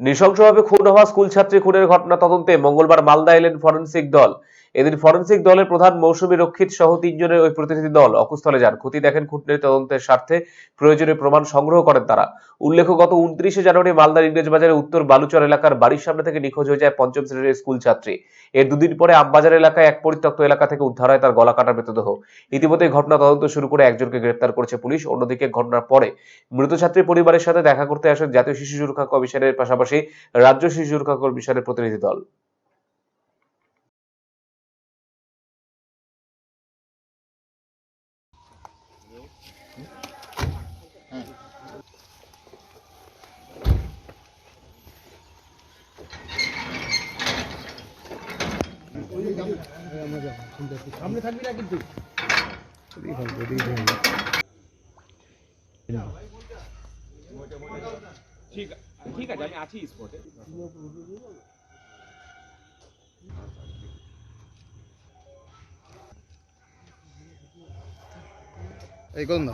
নৃশংসভাবে খুন হওয়া স্কুল ছাত্রী খুনের ঘটনা তদন্তে মঙ্গলবার মালদা এলেন ফরেন্সিক দল। এদিন ফরেন্সিক দলের প্রধান মৌসুমী রক্ষিত সহ তিনজনের ওই প্রতিনিধি দল অকুস্থলে যান। ক্ষতি দেখেন খুঁটির তদন্তের স্বার্থে প্রয়োজনীয় প্রমাণ সংগ্রহ করেন তারা। উল্লেখ্য, গত উনত্রিশে জানুয়ারি মালদার ইংরেজ বাজারের উত্তর বালুচর এলাকার বাড়ির সামনে থেকে নিখোঁজ হয়ে যায় পঞ্চম শ্রেণির স্কুল ছাত্রী। এর দুদিন পরে আমবাজার এলাকায় এক পরিত্যক্ত এলাকা থেকে উদ্ধার হয় তার গলা কাটা মৃতদেহ। ইতিমধ্যে ঘটনা তদন্ত শুরু করে একজনকে গ্রেপ্তার করেছে পুলিশ। অন্যদিকে ঘটনার পরে মৃত ছাত্রীর পরিবারের সাথে দেখা করতে আসেন জাতীয় শিশু সুরক্ষা কমিশনের পাশাপাশি রাজ্য শিশু সুরক্ষা কমিশনের প্রতিনিধি দল। সামনে থাকবি না কিন্তু ঠিক ঠিক আছে আমি আছি স্পটে এই করুন না